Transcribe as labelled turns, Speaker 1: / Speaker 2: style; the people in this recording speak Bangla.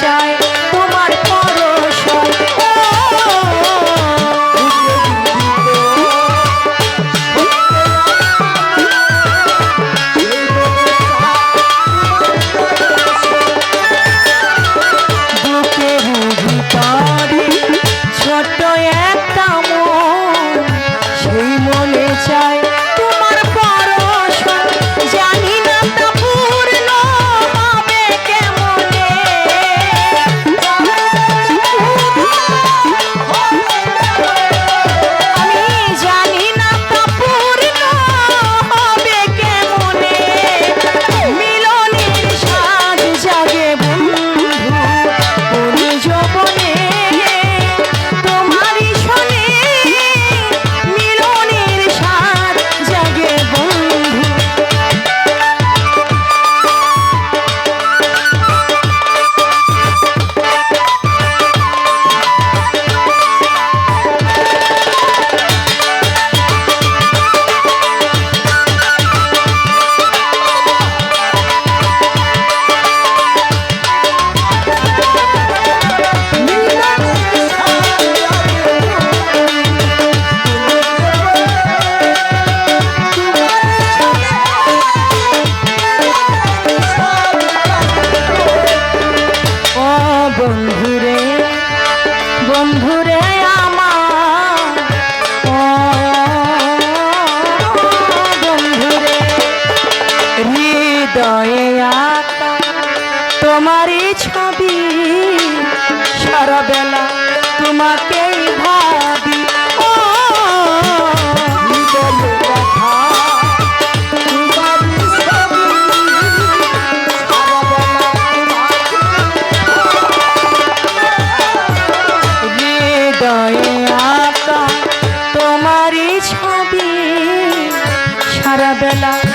Speaker 1: shine. বন্ধুরে বন্ধুরে আমার। বন্ধুরে হৃদয়ে তোমারই ছবি সারা বেলা